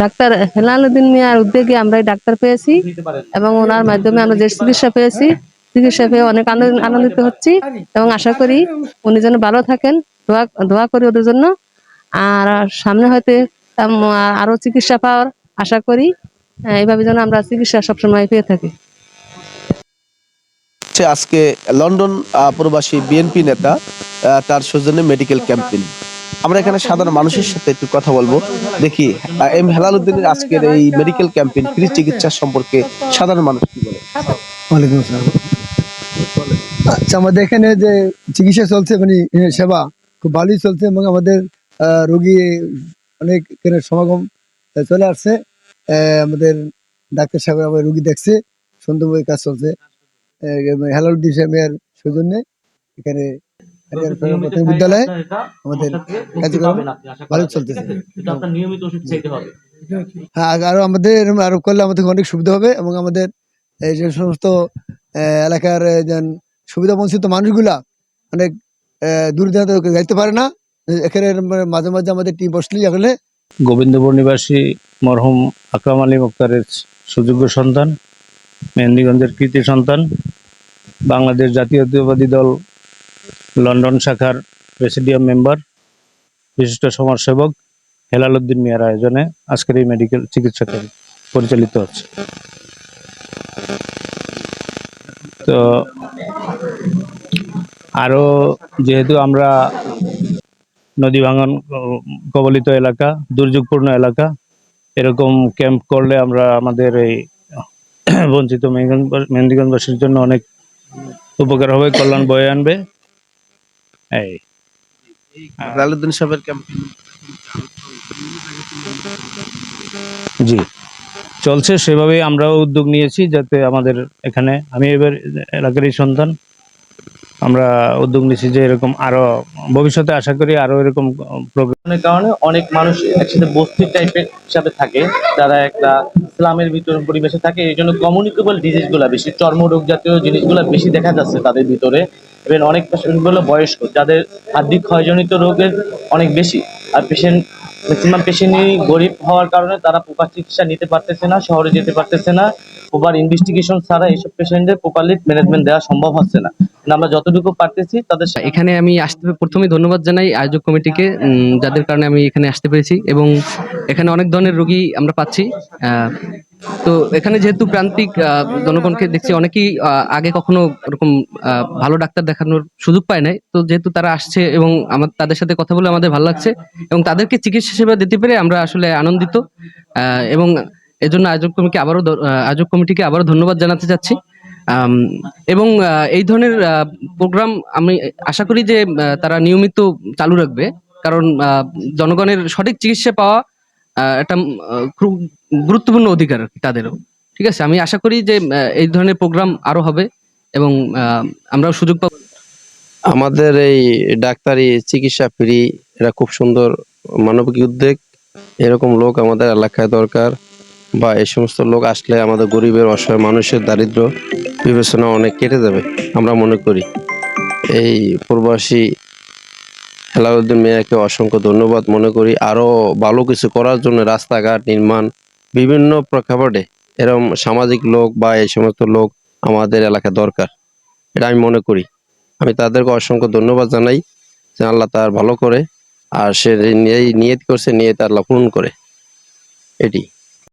Doctor Helaluddin মিয়ার উদ্যোগে আমরা ডাক্তার পেয়েছি এবং ওনার মাধ্যমে আমরা যে চিকিৎসা পেয়েছি। চিকিৎসা পেয়ে অনেক আনন্দ- আনন্দিত হচ্ছি এবং আশা করি উনি যেন ভালো থাকেন, দোয়া দোয়া করি ওদের জন্য। আর সামনে হয়তো আরও চিকিৎসা পাওয়ার আশা করি এইভাবে যেন আমরা চিকিৎসা সবসময় পেয়ে থাকি। আজকে লন্ডন প্রবাসী বিএনপি নেতা তার সৌজন্যে মেডিকেল ক্যাম্পেইন আমরা এখানে সাধারণ মানুষের সাথে একটু কথা বলব। দেখি এম হেলাল উদ্দিনের আজকের এই মেডিকেল ক্যাম্পেইন ফ্রি চিকিৎসা সম্পর্কে সাধারণ মানুষ কি বলে? আচ্ছা আমাদের এখানে যে চিকিৎসা চলছে মানে সেবা খুব ভালোই চলছে এবং আমাদের রোগী অনেক এখানে সমাগম চলে আসছে। আমাদের ডাক্তার সাহেব আমার রুগী দেখছে, সুন্দরভাবে কাজ চলছে। হেলালুদ্দিন সাহেবের সৌজন্যে এখানে প্রাথমিক বিদ্যালয়ে আমাদের কার্যক্রম ভালো চলতেছে। নিয়মিত ওষুধ খেতে হবে। হ্যাঁ আর- আরও আমাদের এরম আরও করলে আমাদের অনেক সুবিধা হবে এবং আমাদের এই যে সমস্ত এলাকার যেন সুবিধা বঞ্চিত মানুষগুলা অনেক দূর দূরান্ত যাইতে পারে না। এখানে মাঝে মাঝে আমাদের টিম বসলেই আসলে গোবিন্দপুর নিবাসী মরহুম আকরাম আলী মুক্তারের সুযোগ্য সন্তান মেহেন্দিগঞ্জের কৃতি সন্তান বাংলাদেশ জাতীয়তাবাদী দল লন্ডন শাখার প্রেসিডিয়াম মেম্বার, বিশিষ্ট সমাজসেবক হেলাল উদ্দিন মিয়ার আয়োজনে আজকের এই মেডিকেল চিকিৎসা ক্যাম্প পরিচালিত হচ্ছে। তো আরও যেহেতু আমরা নদী ভাঙন কবলিত এলাকা, দুর্যোগপূর্ণ এলাকা, এরকম ক্যাম্প করলে আমরা আমাদের এই বঞ্চিত মেহেন্দিগঞ্জ- মেহেন্দিগঞ্জবাসীর জন্য অনেক উপকার হবে, কল্যাণ বয়ে আনবে। এই। হেলাল উদ্দিন সাহেবের ক্যাম্পেইন জি। চলছে সেভাবেই আমরাও উদ্যোগ নিয়েছি যাতে আমাদের এখানে আমি এবার এলাকারই সন্তান। আমরা উদ্যোগ নিয়েছি যে এরকম আরও ভবিষ্যতে আশা করি আরও এরকম প্রোগ্রাম অনেক কারণে অনেক মানুষ একসাথে বস্তির টাইপের হিসাবে থাকে। যারা একটা ইসলামের ভিতরে পরিবেশে থাকে এই জন্য কমিউনিকেবল ডিজিজগুলা বেশি চর্মরোগ জাতীয় জিনিসগুলো বেশি দেখা যাচ্ছে তাদের ভিতরে। এবং অনেক পেশেন্টগুলো বয়স্ক, যাদের হার্দিক ক্ষয়জনিত রোগের অনেক বেশি। আর পেশেন্ট ম্যাক্সিমাম পেশেন্টই গরিব হওয়ার কারণে তারা প্রপার চিকিৎসা নিতে পারতেছে না, শহরে যেতে পারতেছে না। প্রপার ইনভেস্টিগেশন ছাড়া এইসব পেশেন্টদের প্রপারলি ম্যানেজমেন্ট দেওয়া সম্ভব হচ্ছে না। আমরা যতটুকু পারতেছি তাদের সা- এখানে আমি আসতে প্রথমে ধন্যবাদ জানাই আয়োজক কমিটিকে যাদের কারণে আমি এখানে আসতে পেরেছি। এবং এখানে অনেক ধরনের রোগী আমরা পাচ্ছি। তো এখানে যেহেতু প্রান্তিক জনগণকে দেখছি অনেকেই আগে কখনো এরকম ভালো ডাক্তার দেখানোর সুযোগ পায় নাই। তো যেহেতু তারা আসছে এবং আমার, তাদের সাথে কথা বলে আমাদের ভালো লাগছে এবং তাদেরকে চিকিৎসা সেবা দিতে পেরে আমরা আসলে আনন্দিত এবং এজন্য আয়োজক কমিটিকে আবারও আয়োজক কমিটিকে আবারও ধন্যবাদ জানাতে চাচ্ছি। এবং এই ধরনের প্রোগ্রাম আমি আশা করি যে তারা নিয়মিত চালু রাখবে। কারণ জনগণের সঠিক চিকিৎসা পাওয়া একটা খুব গুরুত্বপূর্ণ অধিকার তাদেরও। ঠিক আছে? আমি আশা করি যে এই ধরনের প্রোগ্রাম আরও হবে এবং আমরাও সুযোগ পাবো। আমাদের এই ডাক্তারি চিকিৎসা ফ্রি এটা খুব সুন্দর মানবিক উদ্যোগ। এরকম লোক আমাদের এলাকায় দরকার বা এই সমস্ত লোক আসলে আমাদের গরিবের অসহায় মানুষের দারিদ্র বিবেচনা অনেক কেটে যাবে, আমরা মনে করি। এই প্রবাসী হেলাউদ্দিন মিয়াকে অসংখ্য ধন্যবাদ। মনে করি আরও ভালো কিছু করার জন্য রাস্তাঘাট নির্মাণ, বিভিন্ন প্রেক্ষাপটে এরকম সামাজিক লোক বা এই সমস্ত লোক আমাদের এলাকা দরকার। এটা আমি মনে করি। আমি তাদেরকে অসংখ্য ধন্যবাদ জানাই। যে আল্লাহ তার ভালো করে আর সে নিয়ে নিয়ত করছে নিয়ে তার পূরণ করে। এটি।